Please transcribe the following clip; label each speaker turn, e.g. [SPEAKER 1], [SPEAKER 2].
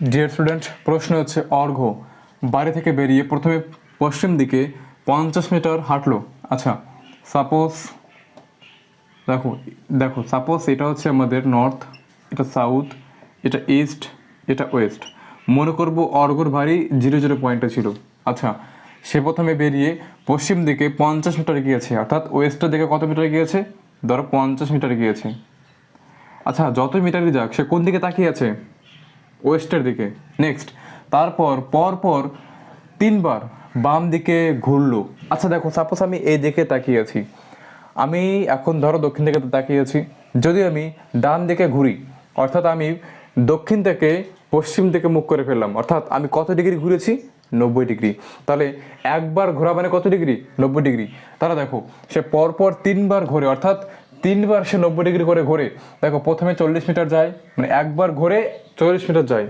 [SPEAKER 1] Dear student প্রশ্ন হচ্ছে অর্ঘ বাড়ি থেকে বেরিয়ে প্রথমে পশ্চিম দিকে পঞ্চাশ মিটার হাঁটলো। আচ্ছা সাপোজ দেখো দেখো সাপোজ এটা হচ্ছে আমাদের নর্থ এটা সাউথ এটা ইস্ট এটা ওয়েস্ট মনে করব অর্ঘর বাড়ি জিরো জিরো পয়েন্টে ছিল। আচ্ছা সে প্রথমে বেরিয়ে পশ্চিম দিকে পঞ্চাশ মিটার গিয়েছে। অর্থাৎ ওয়েস্টের দিকে কত মিটার গিয়েছে? ধরো পঞ্চাশ মিটার গিয়েছে। আচ্ছা যত মিটারই যাক, সে কোন দিকে তাকিয়ে আছে? ওয়েস্টের দিকে। নেক্সট তারপর পর পর তিনবার বাম দিকে ঘুরলো। আচ্ছা দেখো সাপোজ আমি এই দিকে তাকিয়ে আছি আমি এখন ধরো দক্ষিণ দিকে তাকিয়ে আছি যদি আমি ডান দিকে ঘুরি, অর্থাৎ আমি দক্ষিণ থেকে পশ্চিম দিকে মুখ করে ফেললাম, অর্থাৎ আমি কত ডিগ্রি ঘুরেছি? নব্বই ডিগ্রি। তাহলে একবার ঘোরা মানে কত ডিগ্রি? নব্বই ডিগ্রি। তাহলে দেখো, সে পরপর তিনবার ঘোরে, অর্থাৎ তিনবার সে নব্বই ডিগ্রি করে ঘোরে। দেখো, প্রথমে চল্লিশ মিটার যায় মানে একবার ঘোরে চল্লিশ মিটার যায়।